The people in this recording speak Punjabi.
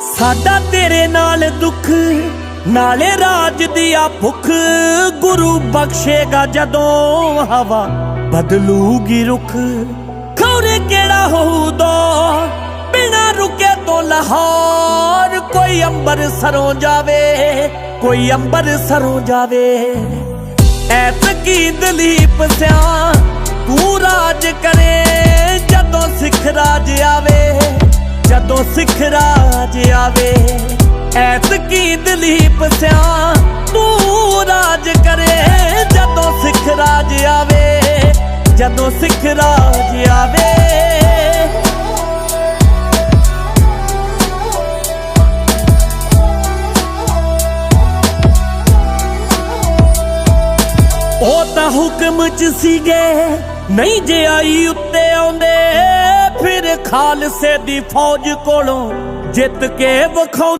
ਸਾਡਾ ਤੇਰੇ ਨਾਲ ਦੁੱਖ, ਨਾਲੇ ਰਾਜ ਦੀ ਭੁੱਖ। ਗੁਰੂ ਬਖਸ਼ੇਗਾ ਜਦੋਂ ਹਵਾ ਬਦਲੂਗੀ ਰੁਖ। ਖੌਰੇ ਕਿਹੜਾ ਹੋਊ ਦੋ ਬਿਨਾ ਰੁਕੇ ਤੋਂ ਲਾਹੌਰ। ਕੋਈ ਅੰਬਰ ਸਰੋਂ ਜਾਵੇ, ਕੋਈ ਅੰਬਰ ਸਰੋਂ ਜਾਵੇ। ਐਤਕੀ ਦਲੀਪ ਸਿਆ, ਤੂੰ ਰਾਜ ਆਵੇ। ਐਤਕੀ ਦਲੀਪ ਸਿਆ ਤੂੰ ਰਾਜ ਕਰੇ, ਜਦੋਂ ਸਿੱਖ ਰਾਜ ਆਵੇ, ਜਦੋਂ ਸਿੱਖ ਰਾਜ ਆਵੇ। ਉਹ ਤਾਂ ਹੁਕਮ ਚ ਸੀਗੇ, ਨਹੀਂ ਜੇ ਆਈ ਉੱਤੇ ਖਾਲਸੇ ਦੀ ਫੌਜ ਕੋਲੋਂ ਜਿੱਤ ਕੇ ਵਿਖਾਉ